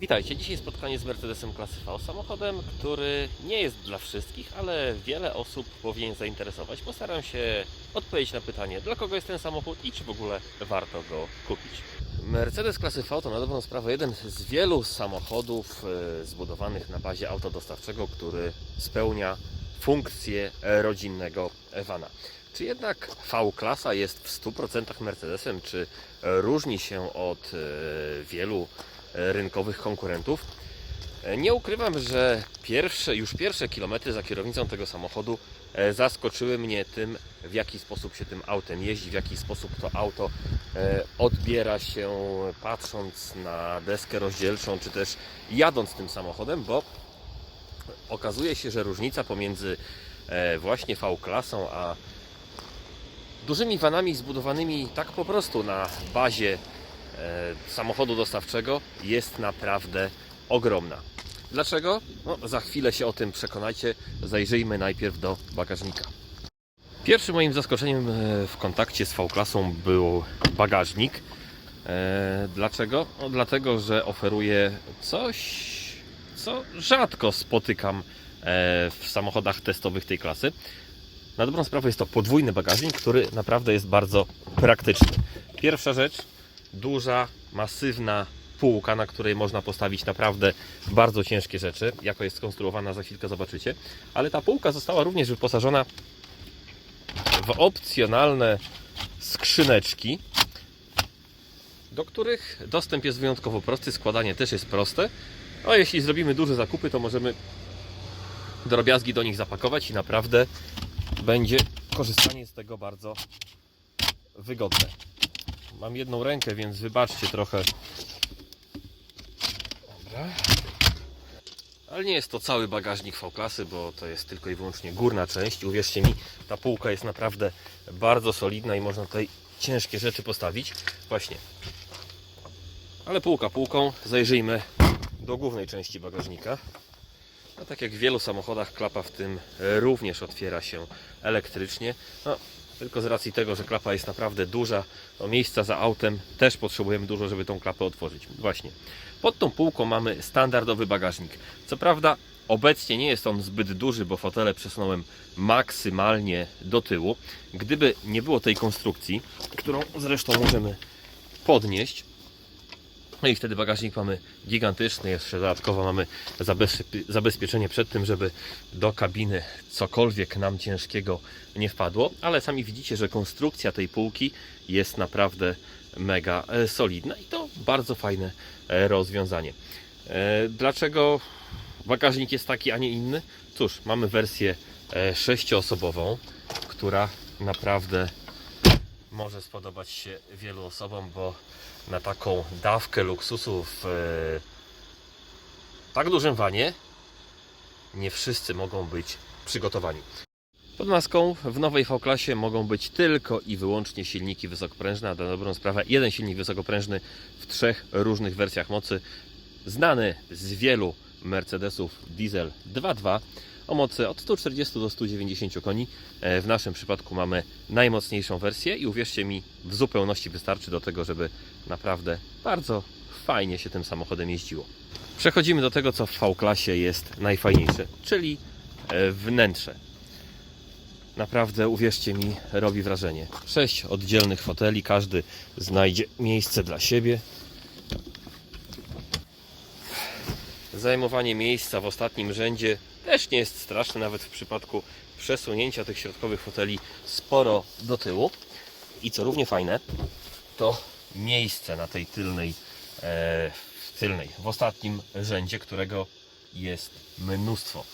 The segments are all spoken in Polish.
Witajcie, dzisiaj spotkanie z Mercedesem klasy V, samochodem, który nie jest dla wszystkich, ale wiele osób powinien zainteresować. Postaram się odpowiedzieć na pytanie, dla kogo jest ten samochód i czy w ogóle warto go kupić. Mercedes klasy V to na dobrą sprawę jeden z wielu samochodów e, zbudowanych na bazie autodostawczego, który spełnia funkcję rodzinnego vana. Czy jednak V-klasa jest w 100% Mercedesem, czy różni się od e, wielu rynkowych konkurentów? E, Nie ukrywam, że pierwsze, już pierwsze kilometry za kierownicą tego samochodu e, zaskoczyły mnie tym, w jaki sposób się tym autem jeździ, w jaki sposób to auto e, odbiera się patrząc na deskę rozdzielczą, czy też jadąc tym samochodem, bo okazuje się, że różnica pomiędzy właśnie V-klasą a dużymi vanami zbudowanymi tak po prostu na bazie samochodu dostawczego jest naprawdę ogromna. Dlaczego? No, za chwilę się o tym przekonajcie. Zajrzyjmy najpierw do bagażnika. Pierwszym moim zaskoczeniem e, w kontakcie z V-klasą był bagażnik. E, Dlaczego? No, dlatego, że oferuje coś, co rzadko spotykam e, w samochodach testowych tej klasy. Na dobrą sprawę jest to podwójny bagażnik, który naprawdę jest bardzo praktyczny. Pierwsza rzecz, duża, masywna półka, na której można postawić naprawdę bardzo ciężkie rzeczy. Jako jest skonstruowana, za chwilkę zobaczycie. Ale ta półka została również wyposażona w opcjonalne skrzyneczki, do których dostęp jest wyjątkowo prosty, składanie też jest proste. A jeśli zrobimy duże zakupy, to możemy drobiazgi do nich zapakować i naprawdę będzie korzystanie z tego bardzo wygodne. Mam jedną rękę, więc wybaczcie trochę. Dobra. Ale nie jest to cały bagażnik V-klasy, bo to jest tylko i wyłącznie górna część. Uwierzcie mi, ta półka jest naprawdę bardzo solidna i można tutaj ciężkie rzeczy postawić. Właśnie. Ale półka półką, zajrzyjmy do głównej części bagażnika. No, tak jak w wielu samochodach, klapa w tym również otwiera się elektrycznie. No, tylko z racji tego, że klapa jest naprawdę duża, to miejsca za autem też potrzebujemy dużo, żeby tą klapę otworzyć. Właśnie. Pod tą półką mamy standardowy bagażnik. Co prawda, obecnie nie jest on zbyt duży, bo fotele przesunąłem maksymalnie do tyłu. Gdyby nie było tej konstrukcji, którą zresztą możemy podnieść, no i wtedy bagażnik mamy gigantyczny, jeszcze dodatkowo mamy zabezpie- zabezpieczenie przed tym, żeby do kabiny cokolwiek nam ciężkiego nie wpadło, ale sami widzicie, że konstrukcja tej półki jest naprawdę mega e, solidna i to bardzo fajne e, rozwiązanie. E, Dlaczego bagażnik jest taki, a nie inny? Cóż, mamy wersję sześcioosobową, która naprawdę może spodobać się wielu osobom, bo na taką dawkę luksusu w e, tak dużym wanie nie wszyscy mogą być przygotowani. Pod maską w nowej V-klasie mogą być tylko i wyłącznie silniki wysokoprężne, a na dobrą sprawę jeden silnik wysokoprężny w trzech różnych wersjach mocy, znany z wielu Mercedesów diesel 2.2 o mocy od 140 do 190 koni. E, W naszym przypadku mamy najmocniejszą wersję i uwierzcie mi, w zupełności wystarczy do tego, żeby naprawdę bardzo fajnie się tym samochodem jeździło. Przechodzimy do tego, co w V-klasie jest najfajniejsze, czyli e, wnętrze. Naprawdę, uwierzcie mi, robi wrażenie. Sześć oddzielnych foteli, każdy znajdzie miejsce dla siebie. Zajmowanie miejsca w ostatnim rzędzie też nie jest straszne, nawet w przypadku przesunięcia tych środkowych foteli sporo do tyłu. I co równie fajne, to miejsce na tej tylnej, e, tylnej, w ostatnim rzędzie, którego jest mnóstwo.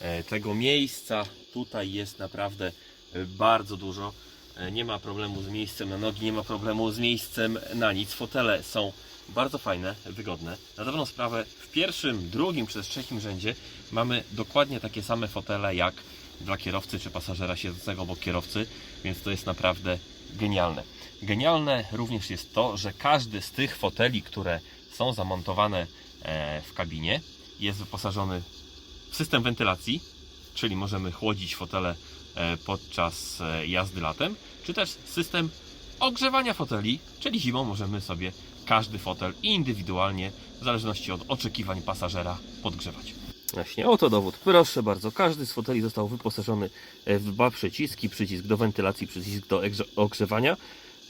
E, tego miejsca tutaj jest naprawdę e, bardzo dużo. E, Nie ma problemu z miejscem na nogi, nie ma problemu z miejscem na nic. Fotele są bardzo fajne, wygodne. Na dobrą sprawę w pierwszym, drugim czy też trzecim rzędzie mamy dokładnie takie same fotele jak dla kierowcy czy pasażera siedzącego obok kierowcy, więc to jest naprawdę genialne. Genialne również jest to, że każdy z tych foteli, które są zamontowane e, w kabinie, jest wyposażony w system wentylacji, czyli możemy chłodzić fotele e, podczas e, jazdy latem, czy też system ogrzewania foteli, czyli zimą możemy sobie każdy fotel indywidualnie, w zależności od oczekiwań pasażera, podgrzewać. Właśnie, oto dowód. Proszę bardzo, każdy z foteli został wyposażony e, w dwa przyciski. Przycisk do wentylacji, przycisk do ogrzewania.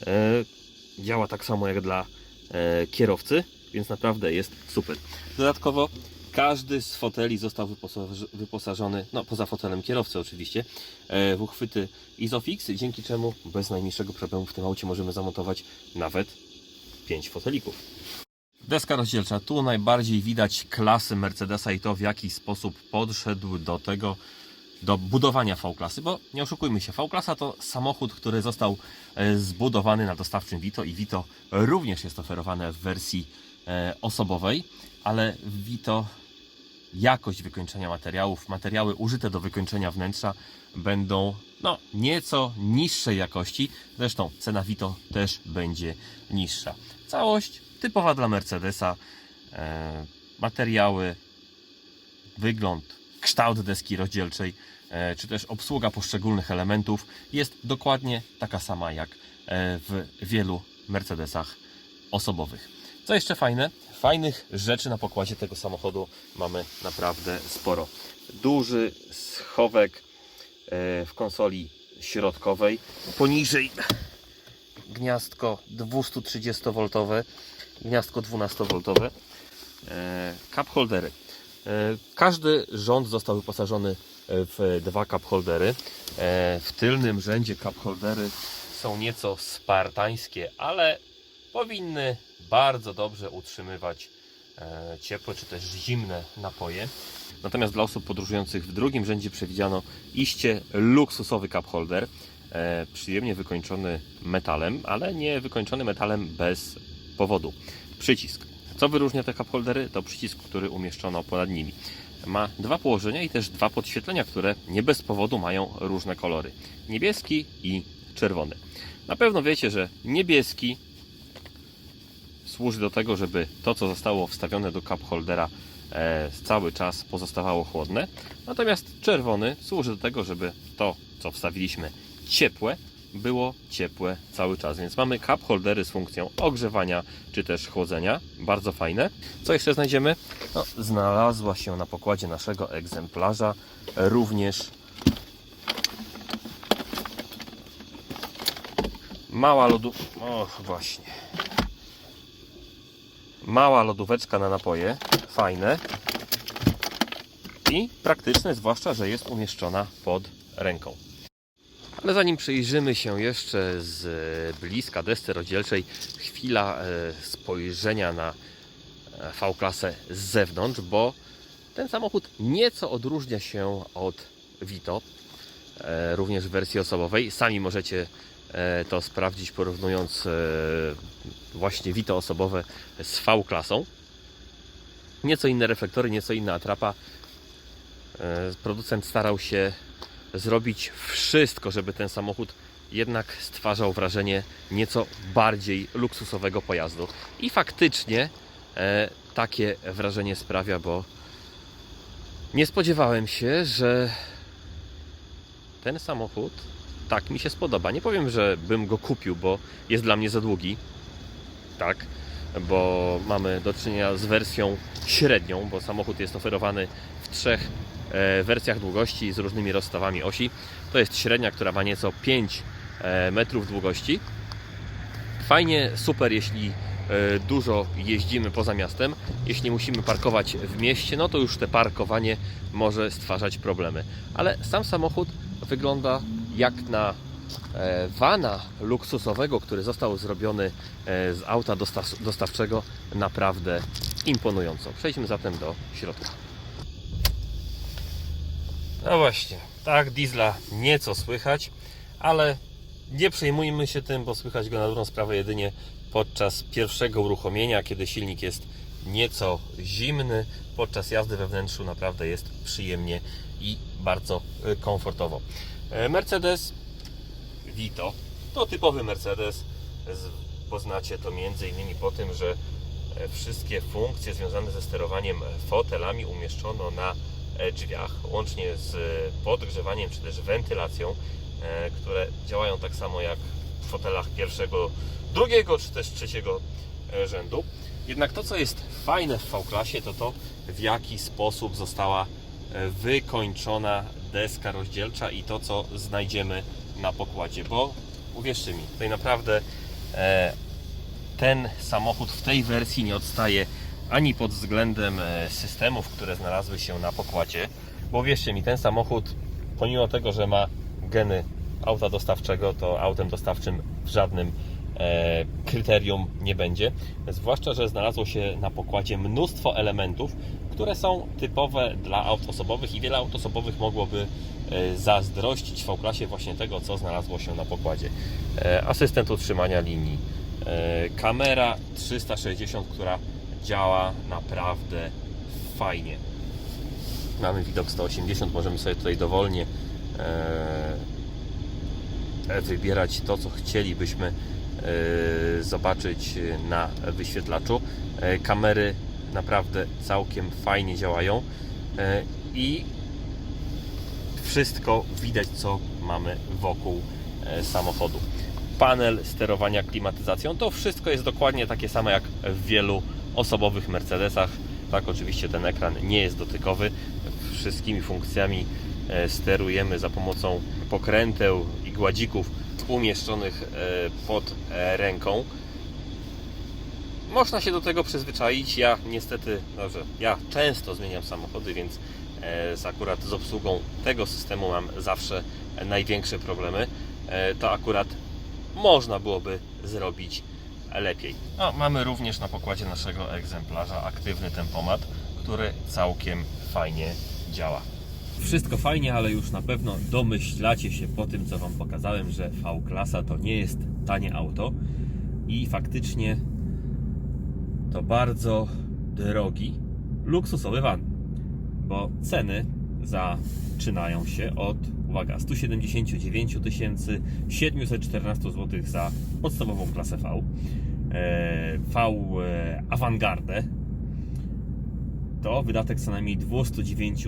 E, działa tak samo jak dla e, kierowcy, więc naprawdę jest super. Dodatkowo każdy z foteli został wyposaż- wyposażony, no poza fotelem kierowcy oczywiście, e, w uchwyty Isofix, dzięki czemu bez najmniejszego problemu w tym aucie możemy zamontować nawet 5 fotelików. Deska rozdzielcza. Tu najbardziej widać klasy Mercedesa i to w jaki sposób podszedł do tego, do budowania V-klasy, bo nie oszukujmy się, V-klasa to samochód, który został e, zbudowany na dostawczym Vito i Vito również jest oferowane w wersji e, osobowej, ale Vito jakość wykończenia materiałów, materiały użyte do wykończenia wnętrza będą no, nieco niższej jakości. Zresztą cena Vito też będzie niższa. Całość typowa dla Mercedesa. E, materiały, wygląd, kształt deski rozdzielczej, e, czy też obsługa poszczególnych elementów jest dokładnie taka sama jak e, w wielu Mercedesach osobowych. Co jeszcze fajne? Fajnych rzeczy na pokładzie tego samochodu mamy naprawdę sporo. Duży schowek e, w konsoli środkowej. Poniżej gniazdko 230V, gniazdko 12V, e, cup holdery. E, Każdy rząd został wyposażony w dwa cup holdery. E, W tylnym rzędzie cup holdery są nieco spartańskie, ale powinny bardzo dobrze utrzymywać ciepłe czy też zimne napoje. Natomiast dla osób podróżujących w drugim rzędzie przewidziano iście luksusowy cup holder, przyjemnie wykończony metalem, ale nie wykończony metalem bez powodu. Przycisk. Co wyróżnia te cup holdery? To przycisk, który umieszczono ponad nimi. Ma dwa położenia i też dwa podświetlenia, które nie bez powodu mają różne kolory. Niebieski i czerwony. Na pewno wiecie, że niebieski służy do tego, żeby to, co zostało wstawione do cup holdera e, cały czas pozostawało chłodne. Natomiast czerwony służy do tego, żeby to, co wstawiliśmy ciepłe, było ciepłe cały czas. Więc mamy cup holdery z funkcją ogrzewania czy też chłodzenia. Bardzo fajne. Co jeszcze znajdziemy? No, znalazła się na pokładzie naszego egzemplarza również mała lodu... O, właśnie. Mała lodóweczka na napoje. Fajne. I praktyczne, zwłaszcza, że jest umieszczona pod ręką. Ale zanim przyjrzymy się jeszcze z bliska desce rozdzielczej, chwila e, spojrzenia na e, V-klasę z zewnątrz, bo ten samochód nieco odróżnia się od Vito, e, również w wersji osobowej. Sami możecie e, to sprawdzić porównując e, właśnie Vito osobowe z V-klasą. Nieco inne reflektory, nieco inna atrapa. E, Producent starał się zrobić wszystko, żeby ten samochód jednak stwarzał wrażenie nieco bardziej luksusowego pojazdu. I faktycznie e, takie wrażenie sprawia, bo nie spodziewałem się, że ten samochód tak mi się spodoba. Nie powiem, że bym go kupił, bo jest dla mnie za długi. Tak, bo mamy do czynienia z wersją średnią, bo samochód jest oferowany w trzech wersjach długości z różnymi rozstawami osi. To jest średnia, która ma nieco 5 e, metrów długości. Fajnie, super, jeśli e, dużo jeździmy poza miastem. Jeśli musimy parkować w mieście, no to już te parkowanie może stwarzać problemy. Ale sam samochód wygląda jak na e, vana luksusowego, który został zrobiony e, z auta dostaw, dostawczego, naprawdę imponująco. Przejdźmy zatem do środka. No właśnie, tak, diesla nieco słychać, ale nie przejmujmy się tym, bo słychać go na dobrą sprawę jedynie podczas pierwszego uruchomienia, kiedy silnik jest nieco zimny. Podczas jazdy we wnętrzu naprawdę jest przyjemnie i bardzo y, komfortowo. E, Mercedes Vito to typowy Mercedes. Poznacie to m.in. po tym, że e, wszystkie funkcje związane ze sterowaniem fotelami umieszczono na drzwiach, łącznie z podgrzewaniem czy też wentylacją, e, które działają tak samo jak w fotelach pierwszego, drugiego czy też trzeciego e, rzędu. Jednak to, co jest fajne w V-klasie, to to, w jaki sposób została e, wykończona deska rozdzielcza i to, co znajdziemy na pokładzie, bo uwierzcie mi, tutaj naprawdę e, ten samochód w tej wersji nie odstaje ani pod względem e, systemów, które znalazły się na pokładzie, bo wierzcie mi, ten samochód, pomimo tego, że ma geny auta dostawczego, to autem dostawczym w żadnym e, kryterium nie będzie. Zwłaszcza, że znalazło się na pokładzie mnóstwo elementów, które są typowe dla aut osobowych i wiele aut osobowych mogłoby e, zazdrościć w klasie właśnie tego, co znalazło się na pokładzie. E, asystent utrzymania linii, e, kamera 360, która działa naprawdę fajnie. Mamy widok 180, możemy sobie tutaj dowolnie e, wybierać to, co chcielibyśmy e, zobaczyć na wyświetlaczu. E, Kamery naprawdę całkiem fajnie działają i wszystko widać, co mamy wokół samochodu. Panel sterowania klimatyzacją to wszystko jest dokładnie takie samo jak w wielu osobowych Mercedesach. Tak, oczywiście ten ekran nie jest dotykowy. Wszystkimi funkcjami e, sterujemy za pomocą pokręteł i gładzików umieszczonych e, pod e, ręką. Można się do tego przyzwyczaić. Ja niestety, dobrze, ja często zmieniam samochody, więc z akurat z obsługą tego systemu mam zawsze największe problemy. To akurat można byłoby zrobić lepiej. No, mamy również na pokładzie naszego egzemplarza aktywny tempomat, który całkiem fajnie działa. Wszystko fajnie, ale już na pewno domyślacie się po tym, co Wam pokazałem, że V-klasa to nie jest tanie auto i faktycznie to bardzo drogi, luksusowy van, bo ceny zaczynają się od, uwaga, 179 714 zł za podstawową klasę V, e, V e, Avantgarde, to wydatek co najmniej 209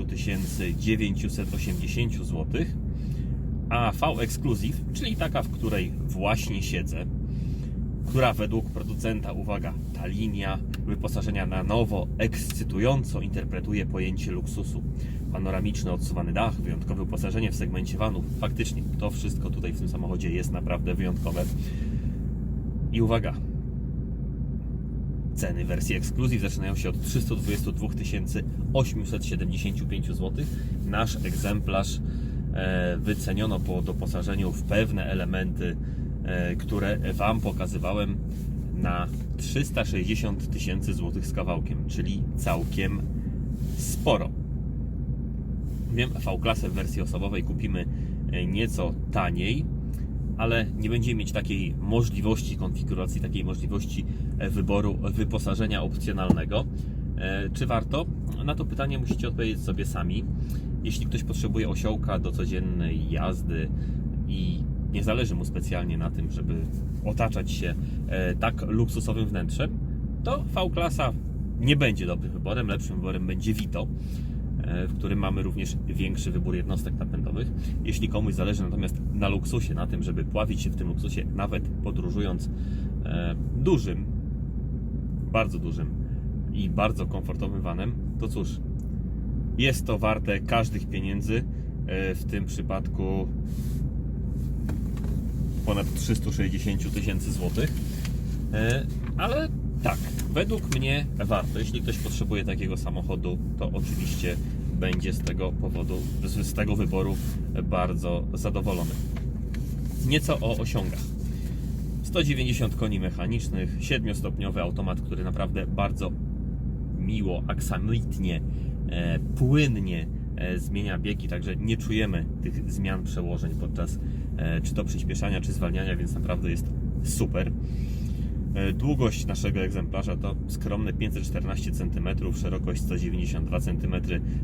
980 zł, a V Exclusive, czyli taka, w której właśnie siedzę, która według producenta, uwaga, ta linia wyposażenia na nowo ekscytująco interpretuje pojęcie luksusu. Panoramiczny, odsuwany dach, wyjątkowe wyposażenie w segmencie vanów. Faktycznie, to wszystko tutaj w tym samochodzie jest naprawdę wyjątkowe. I uwaga, ceny wersji Exclusive zaczynają się od 322 875 zł. Nasz egzemplarz e, wyceniono po doposażeniu w pewne elementy, e, które Wam pokazywałem na 360 tysięcy złotych z kawałkiem, czyli całkiem sporo. Wiem, V-klasę w wersji osobowej kupimy e, nieco taniej, ale nie będziemy mieć takiej możliwości konfiguracji, takiej możliwości e, wyboru wyposażenia opcjonalnego. E, Czy warto? Na to pytanie musicie odpowiedzieć sobie sami. Jeśli ktoś potrzebuje osiołka do codziennej jazdy i nie zależy mu specjalnie na tym, żeby otaczać się e, tak luksusowym wnętrzem, to V-klasa nie będzie dobrym wyborem. Lepszym wyborem będzie Vito, e, w którym mamy również większy wybór jednostek napędowych. Jeśli komuś zależy natomiast na luksusie, na tym, żeby pławić się w tym luksusie, nawet podróżując e, dużym, bardzo dużym i bardzo komfortowym vanem, to cóż, jest to warte każdych pieniędzy. W tym przypadku ponad 360 tysięcy złotych. E, Ale tak, według mnie warto. Jeśli ktoś potrzebuje takiego samochodu, to oczywiście będzie z tego powodu, z tego wyboru bardzo zadowolony. Nieco o osiągach. 190 koni mechanicznych, 7-stopniowy automat, który naprawdę bardzo miło, aksamitnie, e, płynnie e, zmienia biegi, także nie czujemy tych zmian przełożeń podczas czy to przyspieszania, czy zwalniania, więc naprawdę jest super. E, Długość naszego egzemplarza to skromne 514 cm, szerokość 192 cm,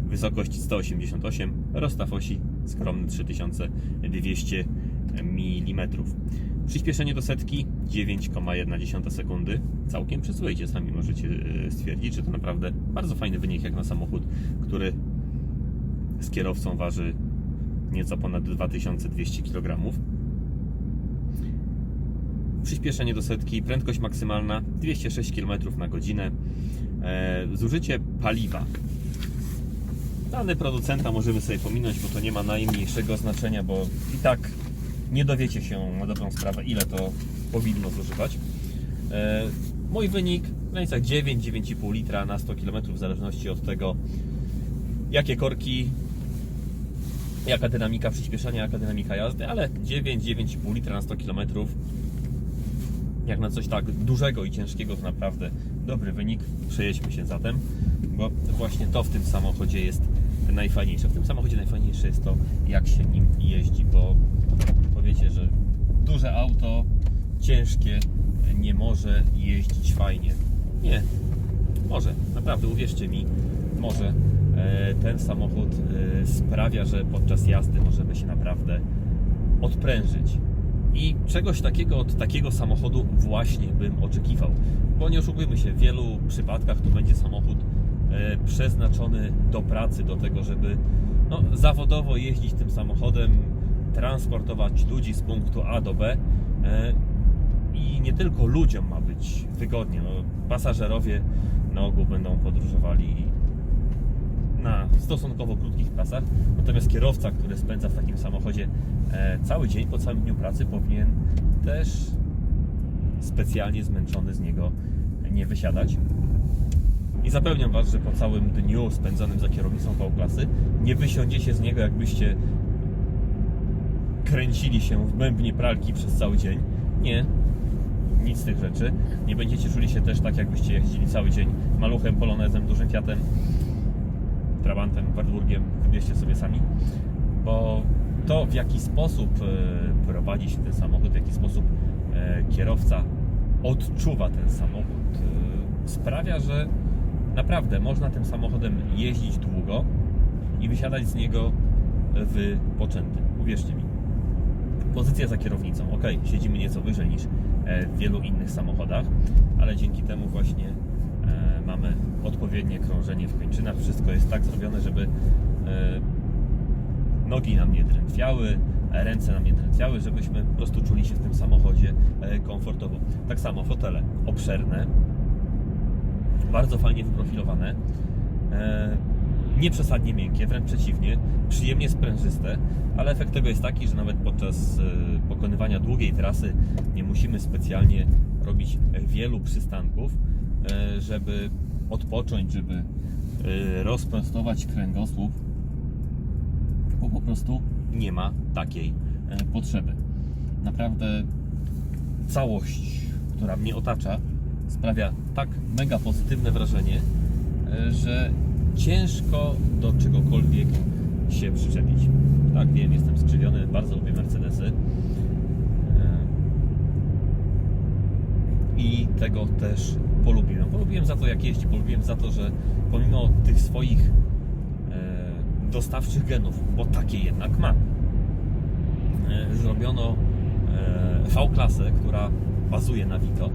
wysokość 188 rozstaw osi skromny 3200 mm. Przyspieszenie do setki 9,1 sekundy. Całkiem przyzwoicie, sami możecie e, stwierdzić, że to naprawdę bardzo fajny wynik jak na samochód, który z kierowcą waży nieco ponad 2200 kg. przyspieszenie do setki, prędkość maksymalna 206 km na godzinę. E, zużycie paliwa. Dane producenta możemy sobie pominąć, bo to nie ma najmniejszego znaczenia, bo i tak nie dowiecie się na dobrą sprawę, ile to powinno zużywać. E, mój wynik w granicach 9-9,5 litra na 100 km, w zależności od tego, jakie korki, jaka dynamika przyspieszenia, jaka dynamika jazdy, ale 9-9,5 litra na 100 km jak na coś tak dużego i ciężkiego to naprawdę dobry wynik. Przejedźmy się zatem, bo właśnie to w tym samochodzie jest najfajniejsze. W tym samochodzie najfajniejsze jest to, jak się nim jeździ, bo powiecie, że duże auto, ciężkie, nie może jeździć fajnie. Nie, może, naprawdę, uwierzcie mi, może. E, Ten samochód e, sprawia, że podczas jazdy możemy się naprawdę odprężyć. I czegoś takiego od takiego samochodu właśnie bym oczekiwał. Bo nie oszukujmy się, w wielu przypadkach to będzie samochód e, przeznaczony do pracy, do tego, żeby no, zawodowo jeździć tym samochodem, transportować ludzi z punktu A do B. I nie tylko ludziom ma być wygodnie. No, pasażerowie na ogół będą podróżowali na stosunkowo krótkich trasach, natomiast kierowca, który spędza w takim samochodzie e, cały dzień, po całym dniu pracy, powinien też specjalnie zmęczony z niego nie wysiadać. I zapewniam Was, że po całym dniu spędzonym za kierownicą V-klasy nie wysiądziecie z niego, jakbyście kręcili się w bębnie pralki przez cały dzień. Nie, nic z tych rzeczy. Nie będziecie czuli się też tak, jakbyście jeździli cały dzień maluchem, polonezem, dużym Fiatem, Trabantem, Wartburgiem, wybierzcie sobie sami, bo to w jaki sposób e, prowadzi się ten samochód, w jaki sposób e, kierowca odczuwa ten samochód, e, sprawia, że naprawdę można tym samochodem jeździć długo i wysiadać z niego wypoczęty. Uwierzcie mi. Pozycja za kierownicą. Ok, siedzimy nieco wyżej niż w wielu innych samochodach, ale dzięki temu właśnie mamy odpowiednie krążenie w kończynach. Wszystko jest tak zrobione, żeby e, nogi nam nie drętwiały, e, ręce nam nie drętwiały, żebyśmy po prostu czuli się w tym samochodzie e, komfortowo. Tak samo fotele obszerne, bardzo fajnie wyprofilowane, e, nie przesadnie miękkie, wręcz przeciwnie, przyjemnie sprężyste, ale efekt tego jest taki, że nawet podczas pokonywania długiej trasy nie musimy specjalnie robić wielu przystanków, żeby odpocząć, żeby e, rozprostować kręgosłup, bo po prostu nie ma takiej e, potrzeby. Naprawdę całość, która mnie otacza, sprawia tak mega pozytywne wrażenie, e, że ciężko do czegokolwiek się przyczepić. Tak, wiem, jestem skrzywiony, bardzo lubię Mercedesy. I tego też polubiłem. Polubiłem za to, jak jeździ, polubiłem za to, że pomimo tych swoich e, dostawczych genów, bo takie jednak ma, e, zrobiono e, V-klasę, która bazuje na Vito,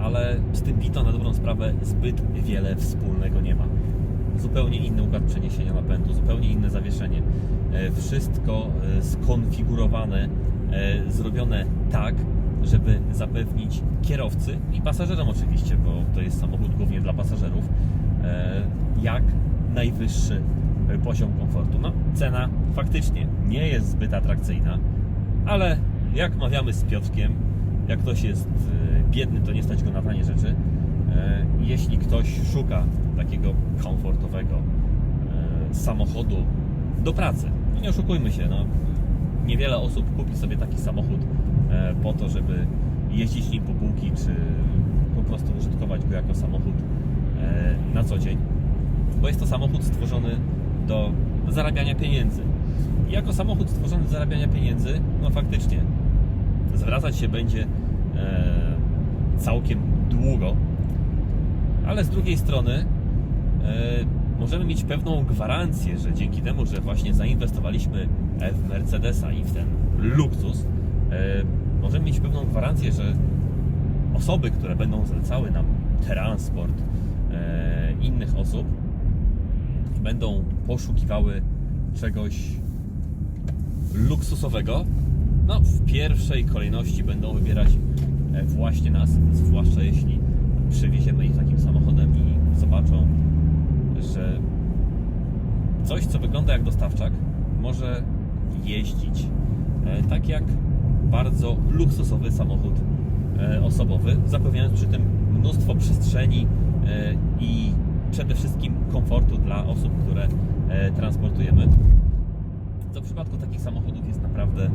ale z tym Vito na dobrą sprawę zbyt wiele wspólnego nie ma. Zupełnie inny układ przeniesienia napędu, zupełnie inne zawieszenie. E, Wszystko e, skonfigurowane, e, zrobione tak, żeby zapewnić kierowcy i pasażerom oczywiście, bo to jest samochód głównie dla pasażerów, e, jak najwyższy poziom komfortu. No, cena faktycznie nie jest zbyt atrakcyjna, ale jak mawiamy z Piotrkiem, jak ktoś jest e, biedny, to nie stać go na tanie rzeczy. E, Jeśli ktoś szuka takiego komfortowego samochodu do pracy, no nie oszukujmy się, no, niewiele osób kupi sobie taki samochód po to, żeby jeździć nim po bułki, czy po prostu użytkować go jako samochód e, na co dzień, bo jest to samochód stworzony do zarabiania pieniędzy. I jako samochód stworzony do zarabiania pieniędzy, no faktycznie, zwracać się będzie e, całkiem długo, ale z drugiej strony e, możemy mieć pewną gwarancję, że dzięki temu, że właśnie zainwestowaliśmy e, w Mercedesa i w ten luksus, e, możemy mieć pewną gwarancję, że osoby, które będą zlecały nam transport e, innych osób, będą poszukiwały czegoś luksusowego, no w pierwszej kolejności będą wybierać e, właśnie nas, zwłaszcza jeśli przywieziemy ich takim samochodem i zobaczą, że coś, co wygląda jak dostawczak, może jeździć e, tak jak bardzo luksusowy samochód e, osobowy, zapewniając przy tym mnóstwo przestrzeni e, i przede wszystkim komfortu dla osób, które e, transportujemy. Co w przypadku takich samochodów jest naprawdę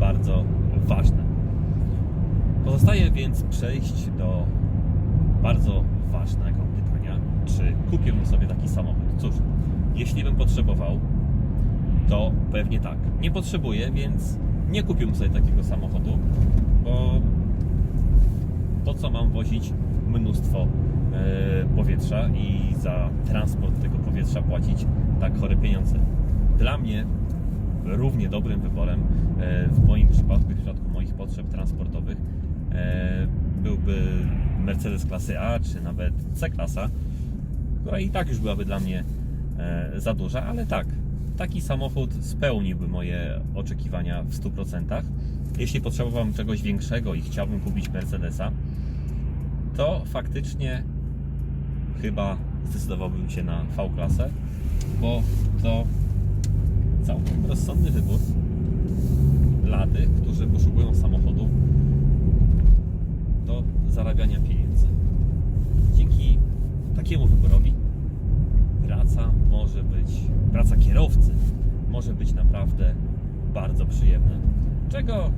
bardzo ważne. Pozostaje więc przejść do bardzo ważnego pytania, czy kupiłbym sobie taki samochód? Cóż, jeśli bym potrzebował, to pewnie tak. Nie potrzebuję, więc nie kupiłbym sobie takiego samochodu, bo po co mam wozić mnóstwo e, powietrza i za transport tego powietrza płacić tak chore pieniądze. Dla mnie równie dobrym wyborem e, w moim przypadku w przypadku moich potrzeb transportowych e, byłby Mercedes klasy A czy nawet C-klasa, która i tak już byłaby dla mnie za duża, ale tak, taki samochód spełniłby moje oczekiwania w 100%. Jeśli potrzebowałbym czegoś większego i chciałbym kupić Mercedesa, to faktycznie chyba zdecydowałbym się na V-klasę, bo to całkiem rozsądny wybór dla tych, którzy poszukują samochodu do zarabiania pieniędzy. Dzięki takiemu wyborowi praca może być, praca kierowcy może być naprawdę bardzo przyjemna. Czego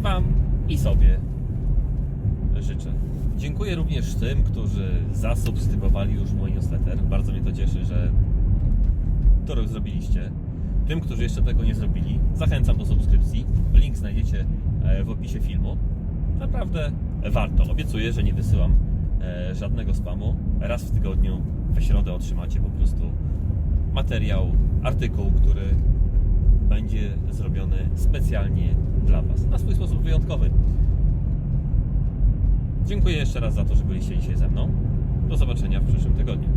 Wam i sobie życzę. Dziękuję również tym, którzy zasubskrybowali już mój newsletter. Bardzo mnie to cieszy, że to zrobiliście. Tym, którzy jeszcze tego nie zrobili, zachęcam do subskrypcji. Link znajdziecie e, w opisie filmu. Naprawdę warto. Obiecuję, że nie wysyłam e, żadnego spamu. Raz w tygodniu, we środę otrzymacie po prostu materiał, artykuł, który będzie zrobiony specjalnie dla Was. Na swój sposób wyjątkowy. Dziękuję jeszcze raz za to, że byliście dzisiaj ze mną. Do zobaczenia w przyszłym tygodniu.